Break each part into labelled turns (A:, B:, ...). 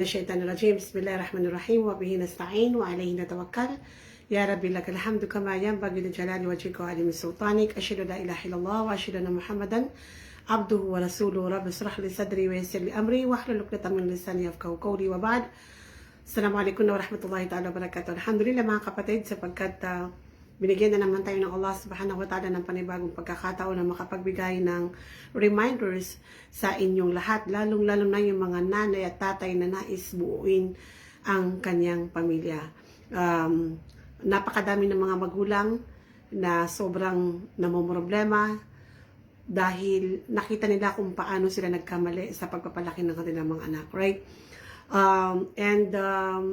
A: الشيطان الرجيم. بسم الله الرحمن الرحيم. وبه نستعين وعليه نتوكل. يا ربي لك الحمد كما ينبغي لجلال وجهك وعظيم سلطانك. أشهد لا إله إلا الله وأشهد أن محمدا عبده ورسوله. رب اشرح لي صدري ويسر لي أمري. واحلل عقدة من لساني يفقهوا قولي. وبعد السلام عليكم ورحمة الله تعالى وبركاته. الحمد لله. mga kapatid uh, binigyan na naman tayo ng Allah subhanahu wa ta'ala ng panibagong pagkakataon na makapagbigay ng reminders sa inyong lahat, lalong-lalo na yung mga nanay at tatay na nais buuin ang kanyang pamilya. Um, napakadami ng mga magulang na sobrang namomroblema dahil nakita nila kung paano sila nagkamali sa pagpapalaki ng kanilang mga anak, right? Um, and um,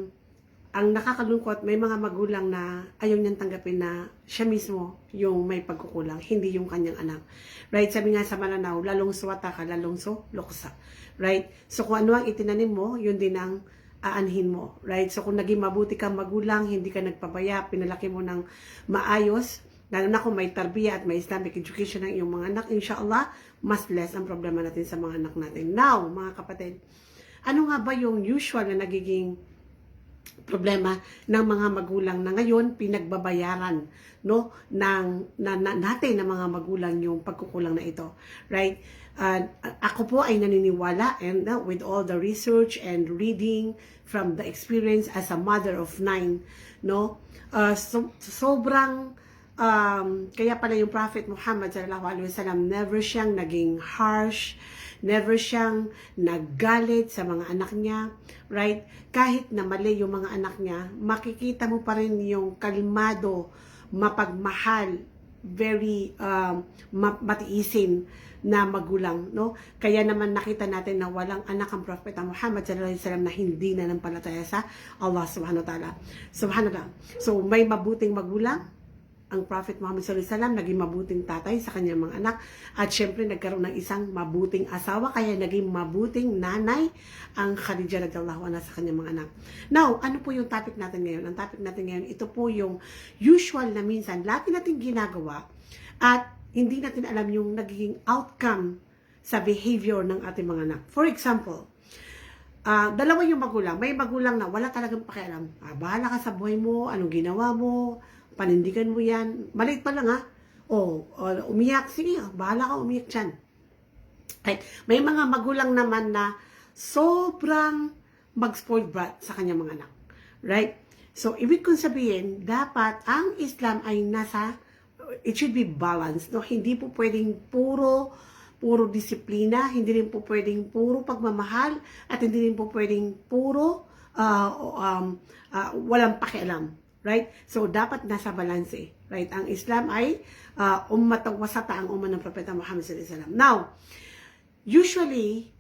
A: ang nakakalungkot, may mga magulang na ayaw niyang tanggapin na siya mismo yung may pagkukulang, hindi yung kanyang anak. Right? Sabi nga sa Mananaw, lalong suwata ka, lalong so luksa. Right? So kung ano ang itinanim mo, yun din ang aanhin mo. Right? So kung naging mabuti kang magulang, hindi ka nagpabaya, pinalaki mo ng maayos, lalo na kung may tarbiya at may Islamic education ng iyong mga anak, inshallah, mas less ang problema natin sa mga anak natin. Now, mga kapatid, ano nga ba yung usual na nagiging problema ng mga magulang na ngayon pinagbabayaran no ng na, na, natin ng mga magulang yung pagkukulang na ito right? Uh, ako po ay naniniwala and uh, with all the research and reading from the experience as a mother of nine no? Uh, so, sobrang um, kaya pala yung Prophet Muhammad sallallahu alaihi wasallam never siyang naging harsh never siyang naggalit sa mga anak niya right kahit na mali yung mga anak niya makikita mo pa rin yung kalmado mapagmahal very um, ma- matiisin na magulang, no? Kaya naman nakita natin na walang anak ang Prophet Muhammad sallallahu alaihi wasallam na hindi na nampalataya sa Allah subhanahu wa ta'ala. Subhanallah. So, may mabuting magulang, ang Prophet Muhammad sallallahu alaihi wasallam naging mabuting tatay sa kanyang mga anak at syempre nagkaroon ng isang mabuting asawa kaya naging mabuting nanay ang Khadija radhiyallahu anha sa kanyang mga anak. Now, ano po yung topic natin ngayon? Ang topic natin ngayon, ito po yung usual na minsan lagi natin ginagawa at hindi natin alam yung nagiging outcome sa behavior ng ating mga anak. For example, uh, dalawa yung magulang. May magulang na wala talagang pakialam. Ah, bahala ka sa buhay mo, anong ginawa mo, panindigan mo yan. Maliit pa lang ha. O, o umiyak, sige, bahala ka umiyak dyan. Right. May mga magulang naman na sobrang mag-spoiled brat sa kanyang mga anak. Right? So, ibig kong sabihin, dapat ang Islam ay nasa it should be balanced, no? Hindi po pwedeng puro puro disiplina, hindi rin po pwedeng puro pagmamahal, at hindi rin po pwedeng puro uh, um, uh, walang pakialam. Right? So, dapat nasa balanse. Right? Ang Islam ay uh, ummatang wasata ang umman ng Propeta Muhammad wasallam. Now, usually,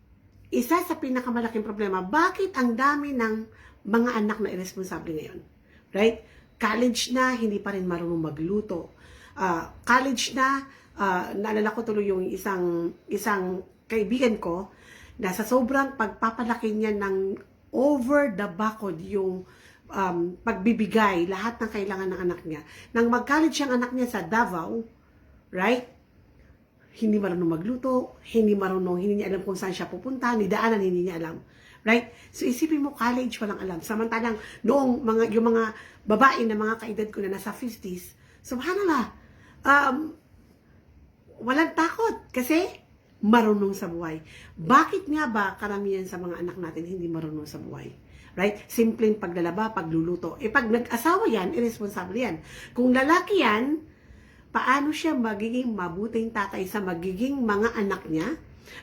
A: isa sa pinakamalaking problema, bakit ang dami ng mga anak na irresponsable ngayon? Right? College na, hindi pa rin marunong magluto uh, college na, uh, naalala ko tuloy yung isang, isang kaibigan ko, na sa sobrang pagpapalaki niya ng over the bakod yung um, pagbibigay, lahat ng kailangan ng anak niya. Nang mag-college ang anak niya sa Davao, right? Hindi marunong magluto, hindi marunong, hindi niya alam kung saan siya pupunta, ni daanan, hindi niya alam. Right? So isipin mo, college, walang alam. Samantalang noong mga, yung mga babae na mga kaedad ko na nasa 50s, subhanallah, um, walang takot kasi marunong sa buhay. Bakit nga ba karamihan sa mga anak natin hindi marunong sa buhay? Right? Simpleng paglalaba, pagluluto. E pag nag-asawa yan, irresponsible yan. Kung lalaki yan, paano siya magiging mabuting tatay sa magiging mga anak niya?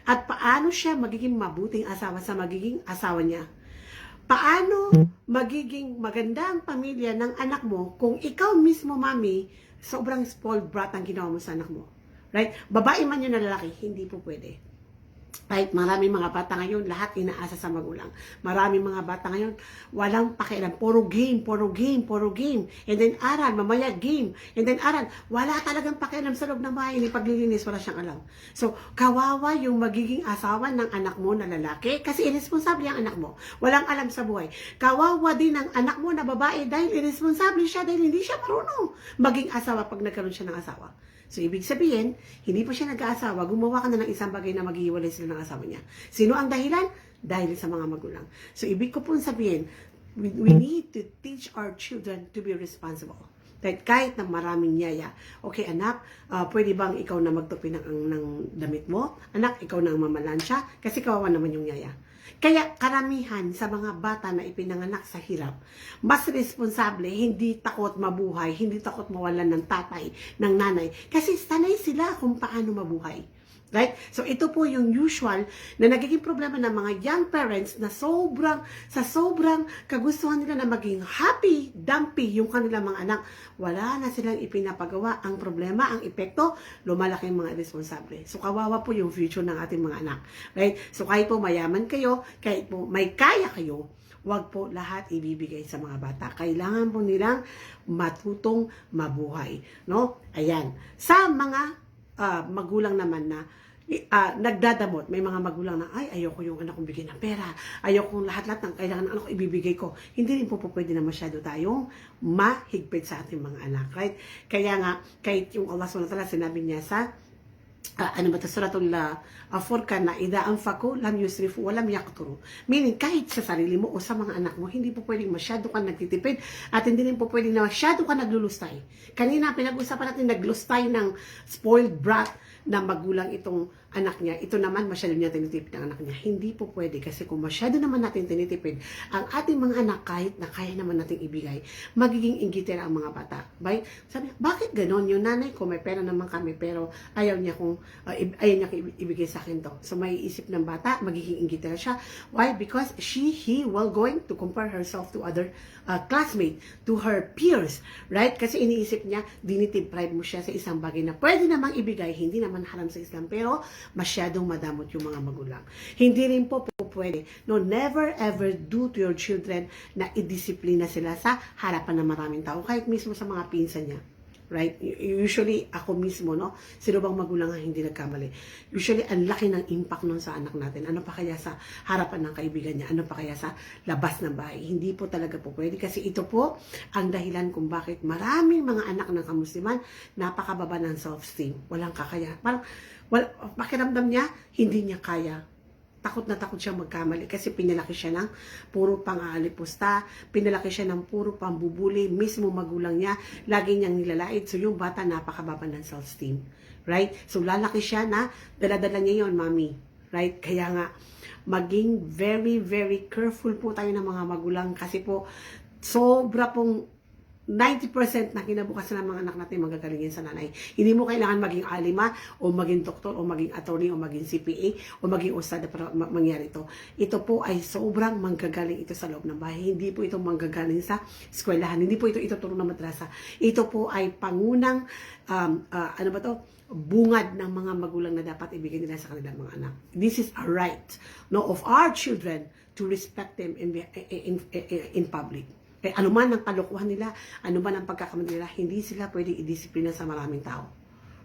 A: At paano siya magiging mabuting asawa sa magiging asawa niya? Paano magiging maganda ang pamilya ng anak mo kung ikaw mismo, mami, sobrang spoiled brat ang ginawa mo sa anak mo. Right? Babae man yun na lalaki, hindi po pwede. Right? Maraming mga bata ngayon, lahat inaasa sa magulang. Maraming mga bata ngayon, walang pakialam. Puro game, puro game, puro game. And then aral, mamaya game. And then aral. Wala talagang pakialam sa loob ng bahay. Ni paglilinis, wala siyang alam. So, kawawa yung magiging asawa ng anak mo na lalaki kasi irresponsable ang anak mo. Walang alam sa buhay. Kawawa din ang anak mo na babae dahil irresponsable siya dahil hindi siya marunong maging asawa pag nagkaroon siya ng asawa. So, ibig sabihin, hindi pa siya nag-aasawa, gumawa ka na ng isang bagay na maghihiwalay sila ng asawa niya. Sino ang dahilan? dahil sa mga magulang. So, ibig ko pong sabihin, we, we need to teach our children to be responsible. Kahit, kahit na maraming yaya. Okay, anak, ah, pwede bang ikaw na magtupi ng, ng damit mo? Anak, ikaw na ang mamalansya? Kasi kawawa naman yung yaya. Kaya karamihan sa mga bata na ipinanganak sa hirap, mas responsable, hindi takot mabuhay, hindi takot mawalan ng tatay, ng nanay. Kasi sanay sila kung paano mabuhay. Right? So ito po yung usual na nagiging problema ng mga young parents na sobrang, sa sobrang kagustuhan nila na maging happy, dumpy yung kanilang mga anak. Wala na silang ipinapagawa. Ang problema, ang epekto, lumalaki ang mga responsable. So kawawa po yung future ng ating mga anak. Right? So kahit po mayaman kayo, kahit po may kaya kayo, wag po lahat ibibigay sa mga bata. Kailangan po nilang matutong mabuhay. No? Ayan. Sa mga ah, magulang naman na ah, nagdadamot. May mga magulang na, ay, ayoko yung anak kong bigyan ng pera. Ayoko lahat-lahat ng kailangan ng anak ko ibibigay ko. Hindi rin po po pwede na masyado tayong mahigpit sa ating mga anak. Right? Kaya nga, kahit yung Allah SWT sinabi niya sa Ah, ano ba ito, suratul uh, Furqan na ida ang fako, lam yusrifu, walam yakturu. Meaning, kahit sa sarili mo o sa mga anak mo, hindi po pwedeng masyado ka nagtitipid at hindi rin po pwedeng na masyado ka naglulustay. Kanina, pinag-usapan natin naglustay ng spoiled brat na magulang itong anak niya. Ito naman, masyado niya tinitipid ang anak niya. Hindi po pwede kasi kung masyado naman natin tinitipid ang ating mga anak kahit na kaya naman natin ibigay, magiging inggitin ang mga bata. By, sabi, bakit ganon? Yung nanay ko, may pera naman kami, pero ayaw niya kung, uh, ayaw niya ibigay sa akin to. So, may isip ng bata, magiging inggitin siya. Why? Because she, he will going to compare herself to other uh, classmate, to her peers, right? Kasi iniisip niya, dinitive pride mo siya sa isang bagay na pwede namang ibigay, hindi naman haram sa Islam, pero masyadong madamot yung mga magulang. Hindi rin po po pwede. No, never ever do to your children na idisiplina sila sa harapan ng maraming tao, kahit mismo sa mga pinsan niya. Right? Usually, ako mismo, no? Sino bang magulang ang hindi nagkamali? Usually, ang laki ng impact nun sa anak natin. Ano pa kaya sa harapan ng kaibigan niya? Ano pa kaya sa labas ng bahay? Hindi po talaga po pwede. Kasi ito po ang dahilan kung bakit maraming mga anak ng kamusliman napakababa ng self-esteem. Walang kakaya. Parang, wal, pakiramdam niya, hindi niya kaya takot na takot siya magkamali kasi pinalaki siya ng puro pang-aalipusta, pinalaki siya ng puro pambubuli, mismo magulang niya, lagi niyang nilalait. So yung bata napakababa ng self-esteem. Right? So lalaki siya na daladala niya yon mami. Right? Kaya nga, maging very, very careful po tayo ng mga magulang kasi po sobra pong 90% na kinabukasan ng mga anak natin magagalingin sa nanay. Hindi mo kailangan maging alima o maging doktor o maging attorney o maging CPA o maging usada para ma- mangyari ito. Ito po ay sobrang manggagaling ito sa loob ng bahay. Hindi po ito manggagaling sa eskwelahan. Hindi po ito ituturo ng madrasa. Ito po ay pangunang um, ah, ano ba to? bungad ng mga magulang na dapat ibigay nila sa kanilang mga anak. This is a right no of our children to respect them in in, in, in public. Kaya ano man ang kalokohan nila, ano man ang pagkakamali nila, hindi sila pwedeng idisiplina sa maraming tao.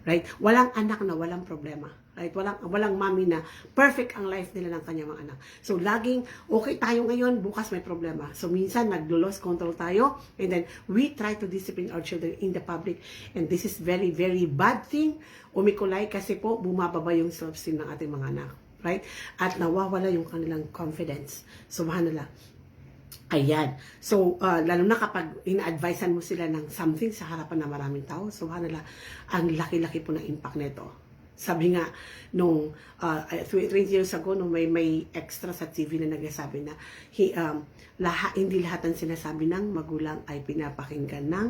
A: Right? Walang anak na walang problema. Right? Walang, walang mami na perfect ang life nila ng kanyang mga anak. So, laging okay tayo ngayon, bukas may problema. So, minsan naglo-lost control tayo and then we try to discipline our children in the public. And this is very, very bad thing. Umikulay kasi po bumababa yung self-esteem ng ating mga anak. Right? At nawawala yung kanilang confidence. Subhanallah. Ayan. So, uh, lalo na kapag ina-advisean mo sila ng something sa harapan ng maraming tao, subhanallah, ang laki-laki po ng impact nito. Sabi nga, nung uh, 20 years ago, nung may, may extra sa TV na nagsasabi na he, um, laha, hindi lahat ng sinasabi ng magulang ay pinapakinggan ng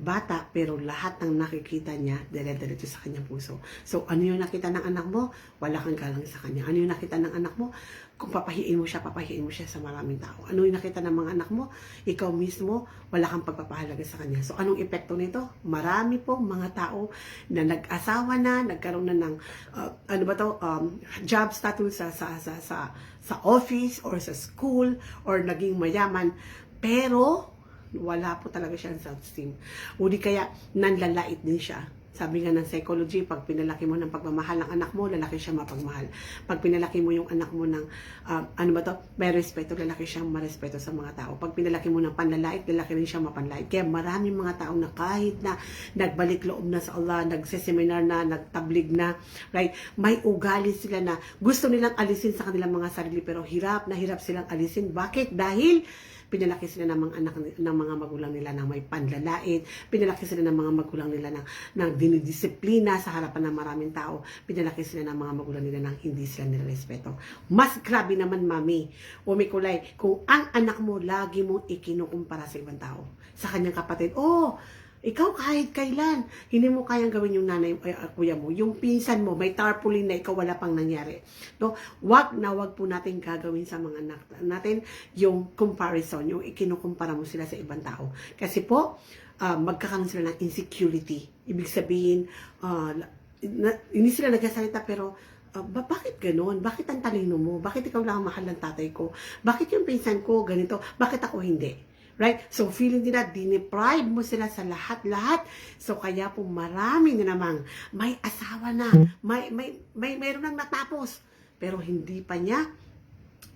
A: bata, pero lahat ng nakikita niya, dele-diretso sa kanyang puso. So, ano yung nakita ng anak mo? Wala kang galang sa kanya. Ano yung nakita ng anak mo? Kung papahiin mo siya, papahiin mo siya sa maraming tao. Ano yung nakita ng mga anak mo? Ikaw mismo, wala kang pagpapahalaga sa kanya. So, anong epekto nito? Marami po mga tao na nag-asawa na, nagkaroon na ng, uh, ano ba to, um, job status sa, sa, sa, sa, sa office or sa school or naging mayaman. Pero, wala po talaga siyang self-esteem. O kaya, nanlalait din siya. Sabi nga ng psychology, pag pinalaki mo ng pagmamahal ng anak mo, lalaki siya mapagmahal. Pag pinalaki mo yung anak mo ng, ah, ano ba to, may respeto, lalaki siyang marespeto sa mga tao. Pag pinalaki mo ng panlalait, lalaki rin siya mapanlait. Kaya maraming mga tao na kahit na nagbalik loob na sa Allah, nagseseminar na, nagtablig na, right? May ugali sila na gusto nilang alisin sa kanilang mga sarili pero hirap na hirap silang alisin. Bakit? Dahil pinalaki sila ng mga anak ng mga magulang nila ng may panlalait, pinalaki sila ng mga magulang nila ng, ng dinidisiplina sa harapan ng maraming tao, pinalaki sila ng mga magulang nila ng hindi sila nirespeto. Mas grabe naman, mami, o Mikulay, kung ang anak mo lagi mong ikinukumpara sa ibang tao, sa kanyang kapatid, oh, ikaw kahit kailan, hindi mo kayang gawin yung nanay, ay, ah, kuya mo, yung pinsan mo, may tarpaulin na ikaw wala pang nangyari. No? Wag na wag po natin gagawin sa mga anak natin yung comparison, yung ikinukumpara mo sila sa ibang tao. Kasi po, ah, magkakaroon sila ng insecurity. Ibig sabihin, ah, na, hindi sila nagsasalita pero ba, bakit ganon? Bakit ang talino mo? Bakit ikaw lang ang mahal ng tatay ko? Bakit yung pinsan ko ganito? Bakit ako hindi? Right? So, feeling nila, dineprive mo sila sa lahat-lahat. So, kaya po marami na namang may asawa na, may, may, may, mayroon nang natapos, pero hindi pa niya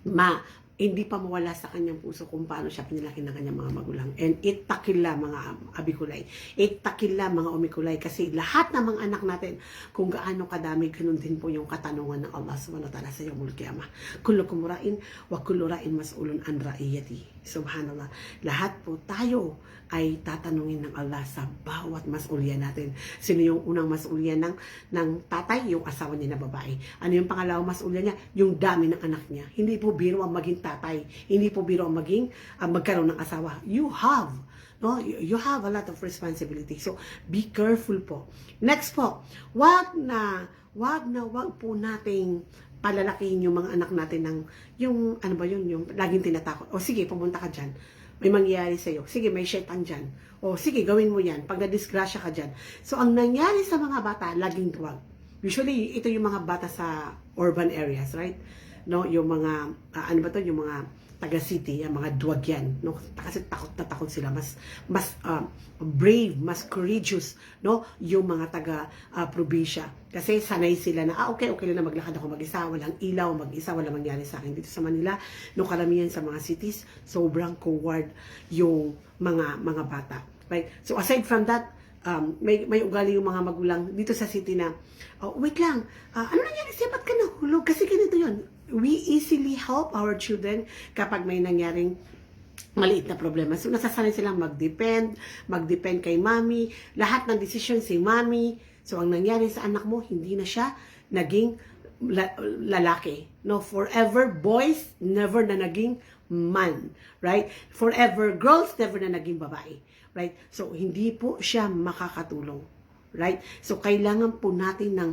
A: ma hindi pa mawala sa kanyang puso kung paano siya pinalaki ng kanyang mga magulang. And itakila mga abikulay. Itakila mga umikulay. Kasi lahat ng mga anak natin, kung gaano kadami, ganun din po yung katanungan ng Allah subhanahu wa ta'ala sa yawmul qiyamah. Kullukum ra'in wa kullu ra'in mas'ulun an ra'iyati. Subhanallah. Lahat po tayo ay tatanungin ng Allah sa bawat masulya natin. Sino yung unang masulya ng, ng tatay? Yung asawa niya na babae. Ano yung pangalawang masulya niya? Yung dami ng anak niya. Hindi po biro ang maging tatay. Hindi po biro ang maging ah, magkaroon ng asawa. You have no you have a lot of responsibility so be careful po next po wag na wag na wag po nating palalakihin yung mga anak natin ng yung ano ba yun yung laging tinatakot o sige pumunta ka diyan may mangyayari sa'yo. Sige, may shaitan dyan. O sige, gawin mo yan. Pag na-disgrasya ka dyan. So, ang nangyari sa mga bata, laging tuwag. Usually, ito yung mga bata sa urban areas, right? No, yung mga, ah, ano ba to, yung mga taga-city, yung mga duwag yan. No? Kasi takot na takot sila. Mas, mas ah, brave, mas courageous, no? Yung mga taga-probinsya. Kasi sanay sila na, ah, okay, okay lang na maglakad ako mag-isa, walang ilaw, mag-isa, walang mangyari sa akin. Dito sa Manila, no, karamihan sa mga cities, sobrang coward yung mga mga bata. Right? So aside from that, um, may, may ugali yung mga magulang dito sa city na, oh, wait lang, ah, ano nangyari sa'yo? Ba't ka nahulog? Kasi ganito yun. We easily help our children kapag may nangyaring maliit na problema. So, nasasanay silang mag-depend, mag-depend kay mami, lahat ng decision si mami. So, ang nangyari sa anak mo, hindi na siya naging la- lalaki. No, forever boys, never na naging man. Right? Forever girls, never na naging babae. Right? So, hindi po siya makakatulong. Right? So, kailangan po natin ng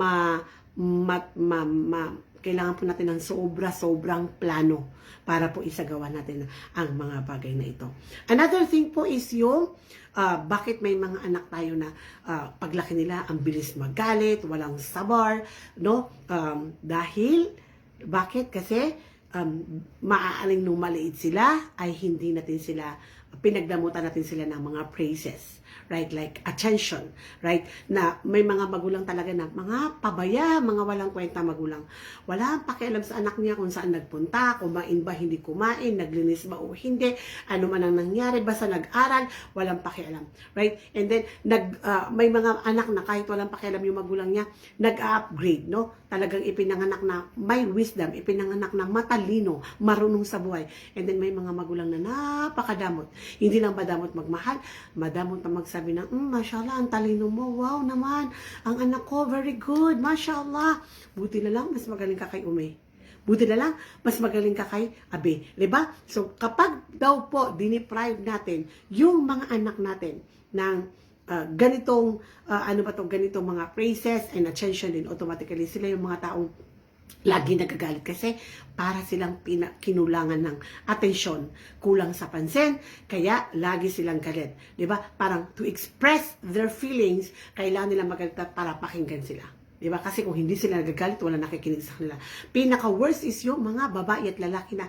A: ma, ma, ma, ma kailangan po natin ng sobra-sobrang plano para po isagawa natin ang mga bagay na ito. Another thing po is yung ah, bakit may mga anak tayo na ah, paglaki nila ang bilis magalit, walang sabar, no? Um, dahil, bakit? Kasi um, maaaring nung maliit sila ay hindi natin sila pinagdamutan natin sila ng mga praises right like attention right? Na may mga magulang talaga na mga pabaya mga walang kwenta magulang. Wala ang pakialam sa anak niya kung saan nagpunta kumain ba hindi kumain naglinis ba o hindi ano man ang nangyari basta nag-aral walang pakialam. Right? And then nag ah, may mga anak na kahit walang pakialam yung magulang niya nag-upgrade no? Talagang ipinanganak na may wisdom ipinanganak na matalino marunong sa buhay. And then may mga magulang na napakadamot. Hindi lang madamot magmahal, madamot na magsabi ng, mm, mashallah, ang talino mo, wow naman, ang anak ko, very good, mashallah. Buti na lang, mas magaling ka kay Ume. Buti na lang, mas magaling ka kay Abe. Diba? So, kapag daw po diniprive natin yung mga anak natin ng ah, ganitong, ah, ano ba to ganitong mga praises and attention din automatically, sila yung mga taong lagi nagagalit kasi para silang pina, kinulangan ng atensyon, kulang sa pansin, kaya lagi silang galit. ba? Parang to express their feelings, kailangan nila magalit para pakinggan sila. 'Di ba? Kasi kung hindi sila nagagalit, wala nakikinig sa kanila. Pinaka worst is yung mga babae at lalaki na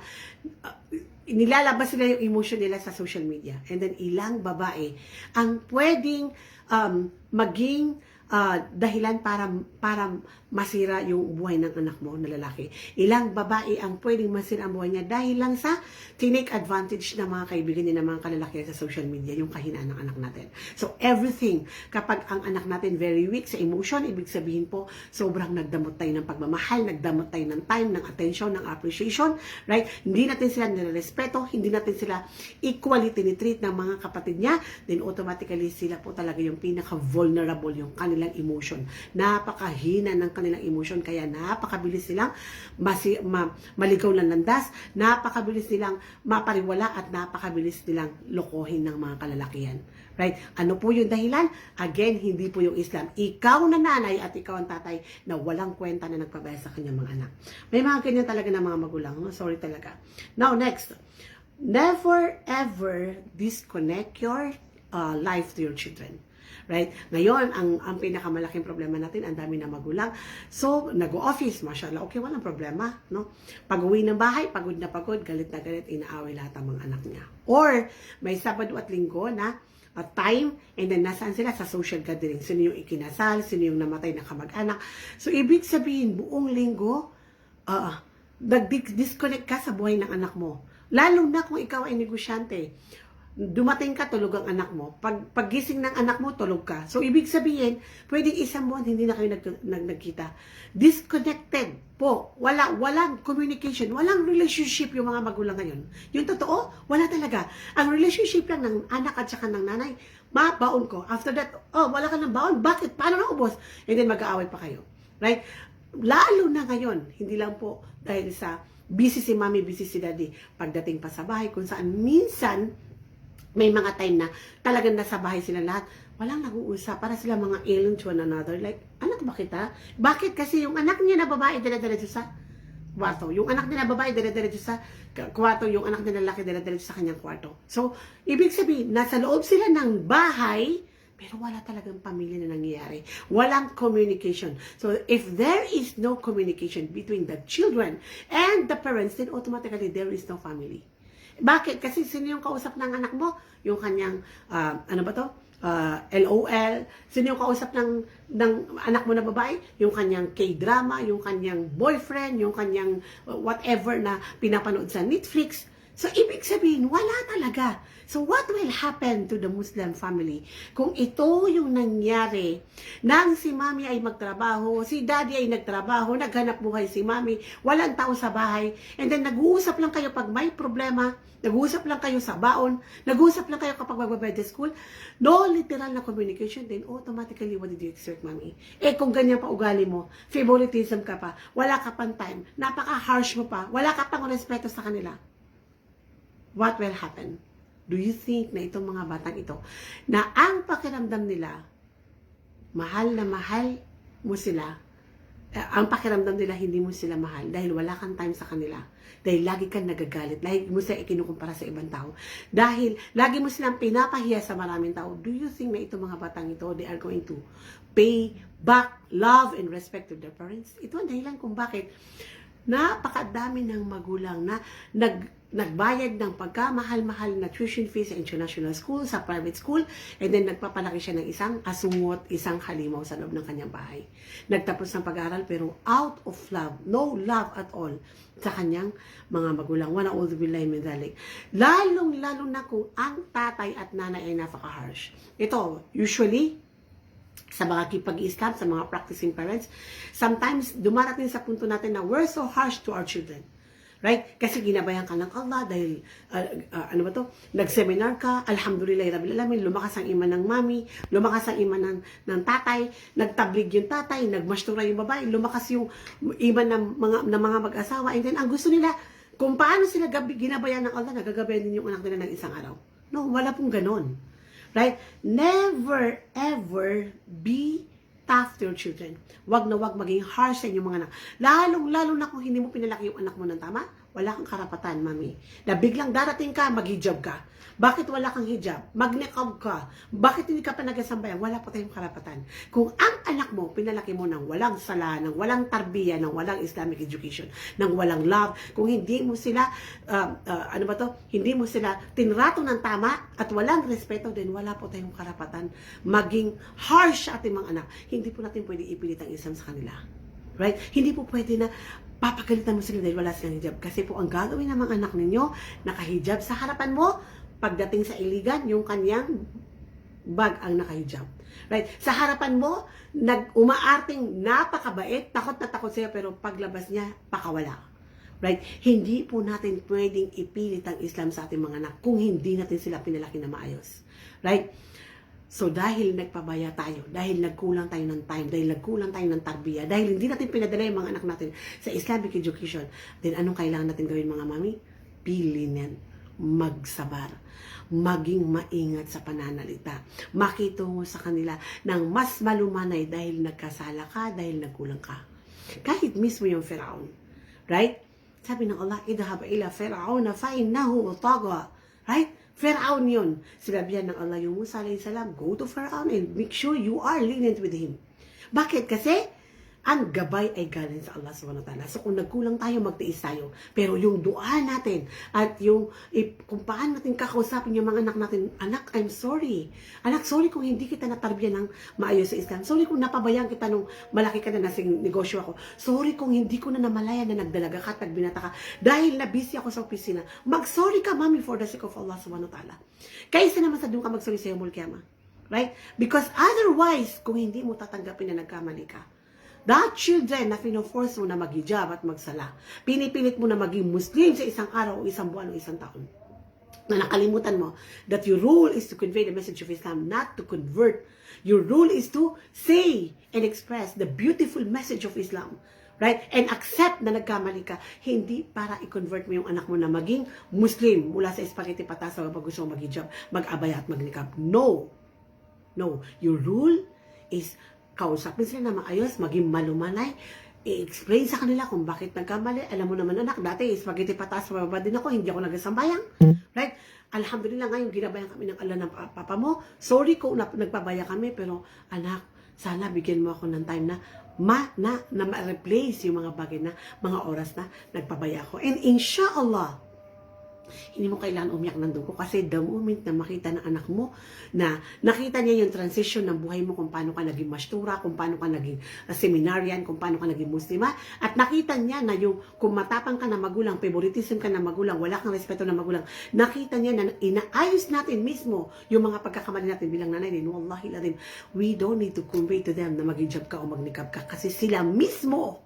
A: uh, nilalabas nila yung emotion nila sa social media. And then ilang babae ang pwedeng um, maging ah, dahilan para para masira yung buhay ng anak mo na lalaki. Ilang babae ang pwedeng masira ang buhay niya dahil lang sa tinake advantage ng mga kaibigan niya ng mga kalalakihan sa social media, yung kahinaan ng anak natin. So everything, kapag ang anak natin very weak sa emotion, ibig sabihin po, sobrang nagdamot tayo ng pagmamahal, nagdamot tayo ng time, ng attention, ng appreciation, right? Hindi natin sila nirespeto, hindi natin sila equally tinitreat ng mga kapatid niya, then automatically sila po talaga yung pinaka-vulnerable yung kanilang emotion. Napakahina ng kanilang emotion, kaya napakabilis silang masi, ma, maligaw ng landas, napakabilis nilang mapariwala at napakabilis nilang lokohin ng mga kalalakihan. Right? Ano po yung dahilan? Again, hindi po yung Islam. Ikaw na nanay at ikaw ang tatay na walang kwenta na nagpabaya sa kanyang mga anak. May mga ganyan talaga ng mga magulang. Sorry talaga. Now, next. Never ever disconnect your uh, life to your children. Right? Ngayon, ang, ang pinakamalaking problema natin, ang dami na magulang. So, nag-office, mashallah, okay, walang problema. No? Pag uwi ng bahay, pagod na pagod, galit na galit, inaaway lahat ang mga anak niya. Or, may Sabado at Linggo na at time, and then nasaan sila sa social gathering. Sino yung ikinasal, sino yung namatay na kamag-anak. So, ibig sabihin, buong linggo, uh, nag-disconnect ka sa buhay ng anak mo. Lalo na kung ikaw ay negosyante. Dumating ka, tulog ang anak mo. Pag paggising ng anak mo, tulog ka. So, ibig sabihin, pwedeng isang buwan hindi na kayo nag, nag, nagkita. Disconnected po. Wala, walang communication. Walang relationship yung mga magulang ngayon. Yung totoo, wala talaga. Ang relationship lang ng anak at saka ng nanay, mabaon ko. After that, oh, wala ka ng baon. Bakit? Paano na ubos? And then mag-aaway pa kayo. Right? Lalo na ngayon, hindi lang po dahil sa busy si mami, busy si daddy. Pagdating pa sa bahay, kung saan minsan, may mga time na talagang nasa bahay sila lahat, walang nag-uusap, para sila mga alien to one another. Like, anak ba kita? Bakit? Kasi yung anak niya na babae, dala-diretso sa kwarto. Yung anak niya na babae, dala-diretso sa kwarto. Yung anak niya na lalaki, dala-diretso sa kanyang kwarto. So, ibig sabihin, nasa loob sila ng bahay, pero wala talagang pamilya na nangyayari. Walang communication. So, if there is no communication between the children and the parents, then automatically there is no family. Bakit? Kasi sino yung kausap ng anak mo? Yung kanyang, ah, ano ba to? Ah, LOL. Sino yung kausap ng, ng anak mo na babae? Yung kanyang K-drama, yung kanyang boyfriend, yung kanyang uh, whatever na pinapanood sa Netflix. So, ibig sabihin, wala talaga. So, what will happen to the Muslim family kung ito yung nangyari nang si mami ay magtrabaho, si daddy ay nagtrabaho, naghanap buhay si mami, walang tao sa bahay, and then nag-uusap lang kayo pag may problema, nag-uusap lang kayo sa baon, nag-uusap lang kayo kapag magbabed school, no literal na communication, then automatically, what did you expect, mami? Eh, kung ganyan pa ugali mo, favoritism ka pa, wala ka pang time, napaka-harsh mo pa, wala ka pang respeto sa kanila what will happen? Do you think na itong mga batang ito, na ang pakiramdam nila, mahal na mahal mo sila, eh, ang pakiramdam nila hindi mo sila mahal dahil wala kang time sa kanila. Dahil lagi kang nagagalit, lagi mo sila ikinukumpara sa ibang tao. Dahil lagi mo silang pinapahiya sa maraming tao. Do you think na itong mga batang ito, they are going to pay back love and respect to their parents? Ito ang dahilan kung bakit napakadami ng magulang na nag nagbayad ng pagkamahal-mahal na tuition fees sa international school, sa private school, and then nagpapalaki siya ng isang asungot, isang halimaw sa loob ng kanyang bahay. Nagtapos ng pag-aaral pero out of love, no love at all sa kanyang mga magulang. Wana all billahi min dhalik. Lalong-lalo na kung ang tatay at nanay ay napaka-harsh. Ito, usually, sa mga kipag-Islam, sa mga practicing parents, sometimes dumarating sa punto natin na we're so harsh to our children. Right? Kasi ginabayan ka ng Allah dahil, uh, uh, ano ba to? Nag-seminar ka, alhamdulillah, rabbil alamin, lumakas ang iman ng mami, lumakas ang iman ng, ng tatay, nagtablig yung tatay, nagmastura yung babae, lumakas yung iman ng mga, ng mga mag-asawa, and then ang gusto nila, kung paano sila gabi, ginabayan ng Allah, nagagabayan din yung anak nila ng isang araw. No, wala pong ganon. Right? Never, ever be tough to your children. Wag na wag maging harsh sa inyong mga anak. Lalong, lalo na kung hindi mo pinalaki yung anak mo ng tama, wala kang karapatan, mami. Na biglang darating ka, maghijab ka. Bakit wala kang hijab? Magniqab ka. Bakit hindi ka pa nagasambayan? Wala po tayong karapatan. Kung ang anak mo, pinalaki mo ng walang sala, ng walang tarbiya, ng walang Islamic education, ng walang love, kung hindi mo sila, uh, uh, ano ba to, hindi mo sila tinrato ng tama at walang respeto din, wala po tayong karapatan maging harsh ating mga anak. Hindi po natin pwede ipilit ang Islam sa kanila. Right? Hindi po pwede na papagalitan mo sila dahil wala silang hijab. Kasi po ang gagawin ng mga anak ninyo, nakahijab sa harapan mo, pagdating sa iligan, yung kanyang bag ang nakahijab. Right? Sa harapan mo, nag umaarting napakabait, takot na takot sa'yo, pero paglabas niya, pakawala. Right? Hindi po natin pwedeng ipilit ang Islam sa ating mga anak kung hindi natin sila pinalaki na maayos. Right? So dahil nagpabaya tayo, dahil nagkulang tayo ng time, dahil nagkulang tayo ng tarbiya, dahil hindi natin pinadala yung mga anak natin sa Islamic education, then anong kailangan natin gawin mga mami? Pilinan, magsabar, maging maingat sa pananalita. Makitungo sa kanila ng mas malumanay dahil nagkasala ka, dahil nagkulang ka. Kahit mismo yung Firaun. Right? Sabi ng Allah, idhab ila Firaun fa innahu taga. Right? Firaun yun. Sinabihan ng Allah yung Musa alayhi salam, go to Firaun and make sure you are lenient with him. Bakit? Kasi ang gabay ay galing sa Allah subhanahu wa ta'ala. So kung nagkulang tayo, magtiis tayo. Pero yung dua natin at yung eh, kung paano natin kakausapin yung mga anak natin, anak, I'm sorry. Anak, sorry kung hindi kita natarbiyan ng maayos sa Islam. Sorry kung napabayaan kita nung malaki ka na nasing negosyo ako. Sorry kung hindi ko na namalayan na nagdalaga ka at nagbinata ka dahil na busy ako sa opisina. Mag-sorry ka, mami, for the sake of Allah subhanahu wa ta'ala. Kaysa naman sa doon ka mag-sorry sa Yomul. Right? Because otherwise, kung hindi mo tatanggapin na nagkamali ka, That children na fino-force mo na maghijab at magsala, pinipilit mo na maging Muslim sa isang araw o isang buwan o isang taon. Na nakalimutan mo that your role is to convey the message of Islam, not to convert. Your role is to say and express the beautiful message of Islam. Right? And accept na nagkamali ka. Hindi para i-convert mo yung anak mo na maging Muslim mula sa spaghetti patas pag gusto maghijab, mag-abaya at magnikab. No. No. Your rule is kausapin sila na maayos, maging malumanay, i-explain sa kanila kung bakit nagkamali. Alam mo naman anak, dati spaghetti patas sa baba din ako, hindi ako nagasambayang. Right? Alhamdulillah ngayon, ginabayan kami ng Allah ng papa mo. Sorry kung na, nagpabaya kami, pero anak, sana bigyan mo ako ng time na ma na, na ma-replace yung mga bagay na, mga oras na nagpabaya ako. And inshallah, hindi mo kailangan umiyak ng dugo kasi the moment na makita ng anak mo na nakita niya yung transition ng buhay mo kung paano ka naging mastura, kung paano ka naging seminarian, kung paano ka naging muslima at nakita niya na yung kung matapang ka na magulang, favoritism ka na magulang, wala kang respeto na magulang, nakita niya na inaayos natin mismo yung mga pagkakamali natin bilang nanay din. Wallahi ladim, we don't need to convey to them na mag-hijab ka o magnikab ka kasi sila mismo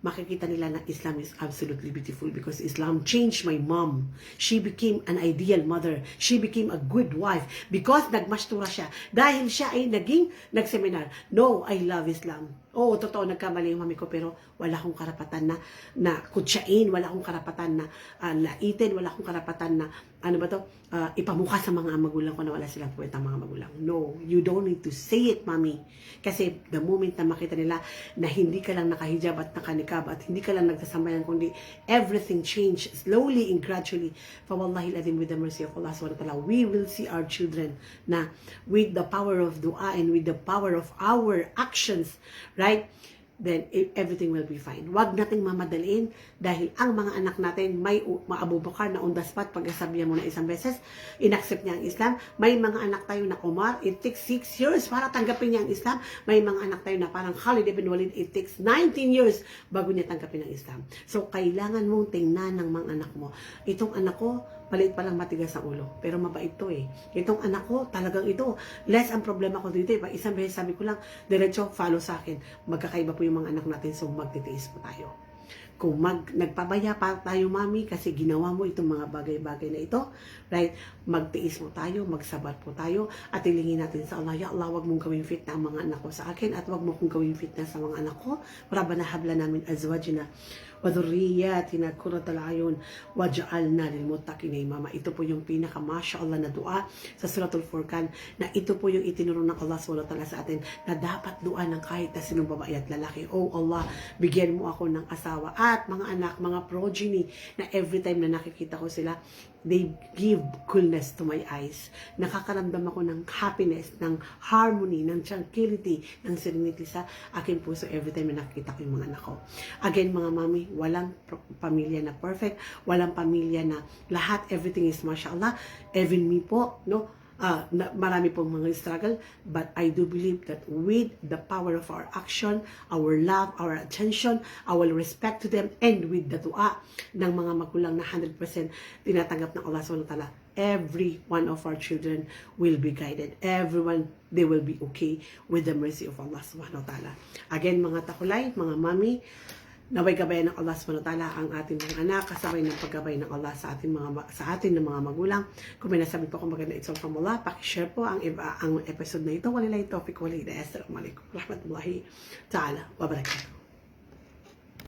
A: makikita nila na Islam is absolutely beautiful because Islam changed my mom. She became an ideal mother. She became a good wife because nagmastura siya. Dahil siya ay naging nagseminar. No, I love Islam. Oo, totoo, nagkamali yung mami ko, pero wala akong karapatan na, na kutsain, wala akong karapatan na uh, laitin, wala akong karapatan na, ano ba to, uh, ipamukha sa mga magulang ko na wala silang puwetang mga magulang. No, you don't need to say it, mami. Kasi the moment na makita nila na hindi ka lang nakahijab at nakanikab at hindi ka lang nagsasambayan, kundi everything changed slowly and gradually. For wallahi ladim with the mercy of Allah subhanahu wa ta'ala, we will see our children na with the power of dua and with the power of our actions, right? then e- everything will be fine. Huwag nating mamadaliin dahil ang mga anak natin may maabubakar na on the spot pag sabihan mo na isang beses, inaccept niya ang Islam. May mga anak tayo na Umar, it takes 6 years para tanggapin niya ang Islam. May mga anak tayo na parang Khalid ibn Walid, it takes 19 years bago niya tanggapin ang Islam. So, kailangan mong tingnan ng mga anak mo. Itong anak ko, palit pa lang matigas ang ulo. Pero mabait to eh. Itong anak ko, talagang ito. Less ang problema ko dito eh. Isang beses sabi ko lang, diretso, follow sa akin. Magkakaiba po yung mga anak natin, so magtitiis po tayo. Kung mag, nagpabaya pa tayo, mami, kasi ginawa mo itong mga bagay-bagay na ito, right? Magtiis mo tayo, magsabar po tayo, at ilingin natin sa Allah, Ya Allah, wag mong gawing fit na ang mga anak ko sa akin, at wag mo kong gawing fit na sa mga anak ko. Rabbana habla namin azwajina وذرياتنا قرة العيون واجعلنا للمتقين إماما. Ito po yung pinaka masya Allah na dua sa Suratul Furqan na ito po yung itinuro ng Allah SWT sa atin na dapat dua ng kahit na sinong babae at lalaki. Oh Allah, bigyan mo ako ng asawa at mga anak, mga progeny na every time na nakikita ko sila, they give coolness to my eyes. Nakakaramdam ako ng happiness, ng harmony, ng tranquility, ng serenity sa aking puso every time na nakikita ko yung mga anak ko. Again, mga mami, walang pamilya na perfect, walang pamilya na lahat, everything is mashallah. Even me po, no? Ah, na, marami pong mga struggle, but I do believe that with the power of our action, our love, our attention, our respect to them, and with the dua ng mga magulang na 100% tinatanggap ng Allah SWT, every one of our children will be guided. Everyone, they will be okay with the mercy of Allah subhanahu wa ta'ala. Again, mga takulay, mga mami, Naway gabayan ng Allah subhanahu wa ta'ala ang ating mga anak, kasabay ng paggabay ng Allah sa ating mga sa atin ng mga magulang. Kung may nasabi po akong maganda it's all from Allah, pakishare po ang iba ang episode na ito. Walilay tawfiq walilay. Assalamualaikum warahmatullahi ta'ala wa barakatuh.